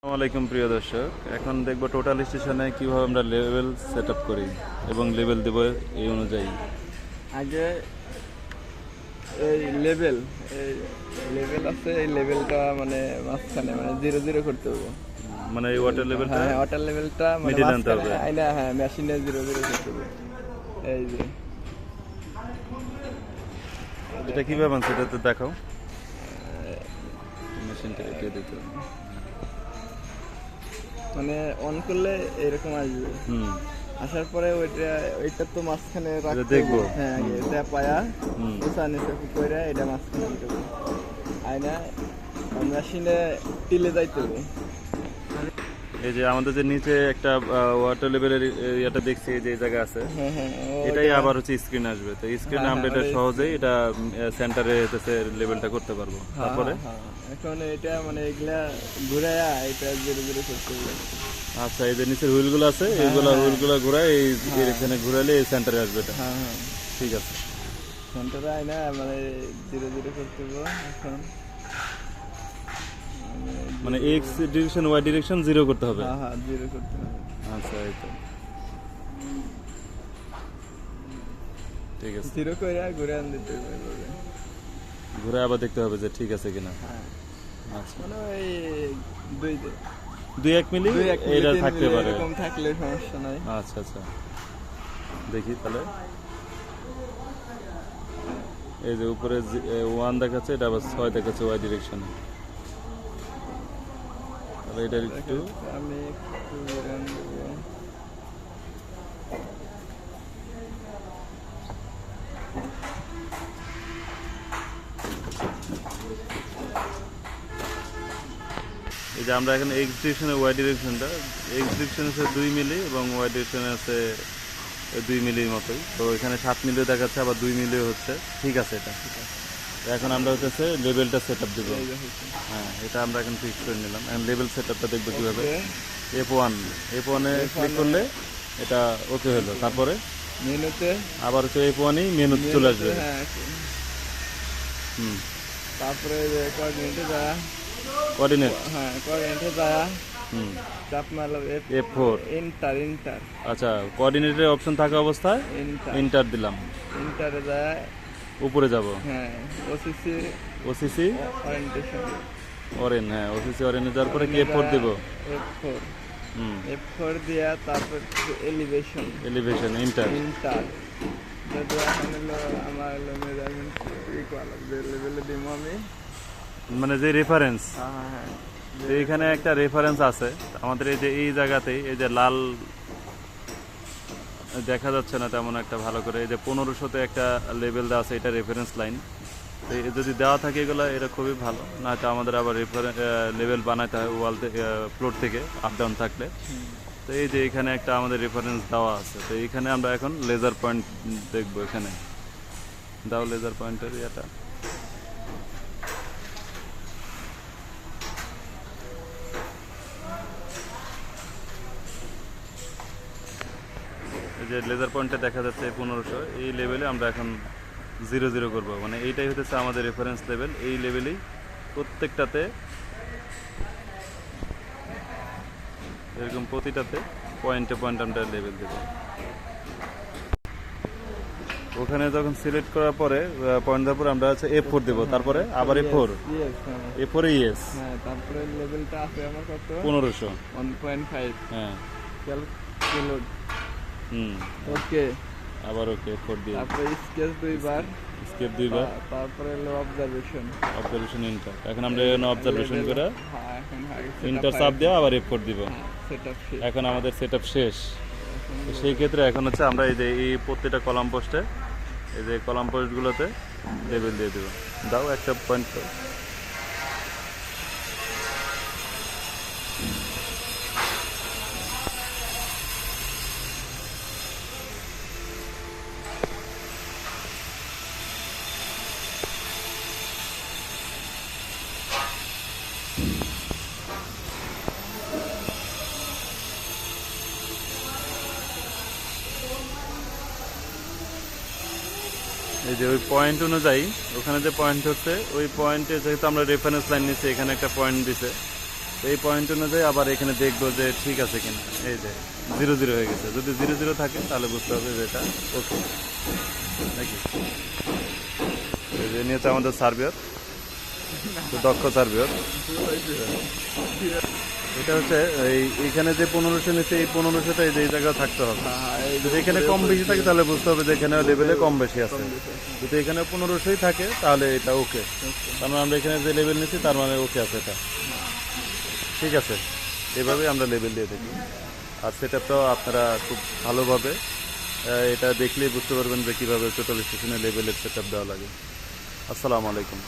আসসালামু আলাইকুম প্রিয় দর্শক। এখন দেখব টোটাল স্টেশনে কীভাবে আমরা লেভেল সেট আপ করি এবং লেভেল দেব এই অনুযায়ী। আগে এই লেভেল এই লেভেল আছে এই লেভেলটা মানে মাঝখানে মানে জিরো জিরো করতে হবে। মানে এই ওয়াটার লেভেলটা হ্যাঁ ওয়াটার লেভেলটা মানে আনতে হবে। আইনা হ্যাঁ মেশিনে জিরো জিরো করতে হবে। এই যে। এটা কীভাবে আনছে? এটা তো দেখাও। মেশিনটা একটু দিতে হবে। মানে অন করলে এরকম আসবে। হুম। আসার পরে ওইটা ওইটা তো মাঝখানে রাখতে দেখব। হ্যাঁ এটা পায়া। উঁচা নিচে কইরা এটা মাঝখানে আয়না আমরা সিনে মেশিনে টিলে যাইতে হবে। এই যে আমাদের যে নিচে একটা ওয়াটার লেভেলের ইয়েটা দেখছি এই যে জায়গা আছে। হ্যাঁ হ্যাঁ এটাই আবার হচ্ছে স্ক্রিন আসবে। তো স্ক্রিনে হ্যাঁ, আমরা এটা সহজেই এটা সেন্টারে হচ্ছে লেভেলটা করতে পারব। তারপরে। এখন এটা মানে এগুলা ঘুরাইয়া এটা জিরো জিরো করতে হবে আচ্ছা এই যে নিচের হুইলগুলো আছে এইগুলো হুইলগুলো ঘুরাই এই এখানে ঘুরাইলে এই সেন্টারে আসবে এটা। ঠিক আছে। সেন্টারে আয় আইনা মানে জিরো জিরো করতে হবে এখন। মানে X direction Y direction zero করতে হবে। হ্যাঁ হ্যাঁ জিরো করতে হবে। আচ্ছা এই তো। ঠিক আছে। জিরো করে ঘুরে আন দিতে হবে ঘুরে আবার দেখতে হবে যে ঠিক আছে কিনা। হ্যাঁ। আচ্ছা। মানে ওই দুই দুই এক মিলি এটা থাকতে পারে। এরকম থাকলে সমস্যা নাই। আচ্ছা আচ্ছা। দেখি তাহলে। এই যে উপরে ওয়ান দেখাচ্ছে এটা আবার ছয় দেখাচ্ছে ওয়াই ডিরেকশনে একটু আমি একটু এই যে আমরা এখন এক্স ডিরেকশনে ওয়াই ডিরেকশনটা এক্স ডিরেকশনে আছে দুই মিলি এবং ওয়াই ডিরেকশনে আছে দুই মিলির মতোই। তো এখানে সাত মিলিও দেখাচ্ছে আবার দুই মিলিও হচ্ছে। ঠিক আছে এটা। তো এখন আমরা হচ্ছে লেভেলটা সেট আপ দেবো। হ্যাঁ এটা আমরা এখন ফিক্স করে নিলাম। এখন লেভেল সেট আপটা দেখব কীভাবে। এফ ওয়ান এফ ওয়ানে ক্লিক করলে এটা ওকে হলো। তারপরে মেনুতে আবার হচ্ছে এফ ওয়ানই মেনু চলে আসবে। হ্যাঁ হুম। তারপরে যে কোঅর্ডিনেটে যায় কোঅর্ডিনেট হ্যাঁ কোঅর্ডিনেটে হুম। এফ ফোর ইন্টার ইন্টার আচ্ছা কোঅর্ডিনেটের অপশন থাকা অবস্থায় ইন্টার ইন্টার দিলাম। যায় উপরে যাব? হ্যাঁ ওসিসি ওসিসি অরেন হ্যাঁ ওসিসি অরেনে যাওয়ার পরে কি এফ ফোর দিব? এফ ফোর এফ ফোর দিয়া তারপর এলিভেশন এলিভেশন ইন্টার ইন্টার যদি হলো আমার হলো মেজারমেন্ট লেভেলে দিব আমি। মানে যে রেফারেন্স হ্যাঁ হ্যাঁ হ্যাঁ। এইখানে একটা রেফারেন্স আছে আমাদের এই যে এই জায়গাতেই এই যে লাল দেখা যাচ্ছে না তেমন একটা ভালো করে। এই যে পনেরোশোতে একটা লেভেল দেওয়া আছে, এটা রেফারেন্স লাইন তো যদি দেওয়া থাকে এগুলো, এটা খুবই ভালো। না তো আমাদের আবার রেফারেন্স লেভেল বানাতে হয় ওয়াল থেকে ফ্লোর থেকে আপ ডাউন থাকলে। তো এই যে এখানে একটা আমাদের রেফারেন্স দেওয়া আছে। তো এখানে আমরা এখন লেজার পয়েন্ট দেখব এখানে। দাও লেজার পয়েন্টের ইয়েটা। যে লেজার পয়েন্টটা দেখা যাচ্ছে পনেরোশো এই লেভেলে আমরা এখন জিরো জিরো করব। মানে এইটাই হতেছে আমাদের রেফারেন্স লেভেল এই লেভেলেই প্রত্যেকটাতে এরকম প্রতিটাতে পয়েন্টে পয়েন্ট আমরা লেভেল দেবো। ওখানে যখন সিলেক্ট করার পরে পয়েন্ট দেওয়ার পরে আমরা হচ্ছে এ ফোর দেবো। তারপরে আবার এ ফোর হ্যাঁ। এ ফোরে ইয়েস হ্যাঁ তারপরে লেভেলটা আছে আমার কত? পনেরোশো। ওয়ান পয়েন্ট ফাইভ হ্যাঁ। হুম। ওকে আবার ওকে ফোর দিয়ে। তারপরে স্কেচ দুইবার। স্কেপ দুইবার? তারপরে হলো অবজারভেশন অবজারভেশন ইন্টার এখন আমরা এখানে অবজারভেশন করে হ্যাঁ ইন্টার চাপ দেওয়া আবার এফ ফোর দিব এখন আমাদের সেট শেষ। সেই ক্ষেত্রে এখন হচ্ছে আমরা এই যে এই প্রত্যেকটা কলাম পোস্টে এই যে কলাম পোস্টগুলোতে লেবেল দিয়ে দেবো। দাও একটা পয়েন্ট এই যে ওই পয়েন্ট অনুযায়ী, ওখানে যে পয়েন্ট হচ্ছে, ওই পয়েন্টে যেহেতু আমরা রেফারেন্স লাইন নিচ্ছি এখানে একটা পয়েন্ট দিছে। এই পয়েন্ট অনুযায়ী আবার এখানে দেখব যে ঠিক আছে কিনা। এই যে জিরো জিরো হয়ে গেছে। যদি জিরো জিরো থাকে, তাহলে বুঝতে হবে যে এটা ওকে নাকি? এই নিয়েছে আমাদের সার্ভিয়র। দক্ষ সার্ভিয়র। এটা হচ্ছে এই এখানে যে পনেরোশো নিচ্ছে এই পনেরোশোটা এই যে জায়গায় থাকতে হবে। হ্যাঁ, যদি এখানে কম বেশি থাকে তাহলে বুঝতে হবে যে এখানে লেভেলে কম বেশি আছে। যদি এখানে পনেরোশোই থাকে তাহলে এটা ওকে তার মানে আমরা এখানে যে লেভেল নিচ্ছি তার মানে ওকে আছে এটা। ঠিক আছে। এভাবেই আমরা লেভেল দিয়ে থাকি আর সেটআপটাও আপনারা খুব ভালোভাবে এটা দেখলেই বুঝতে পারবেন যে কীভাবে টোটাল স্টেশনে লেভেলের সেটআপ দেওয়া লাগে। আসসালামু আলাইকুম।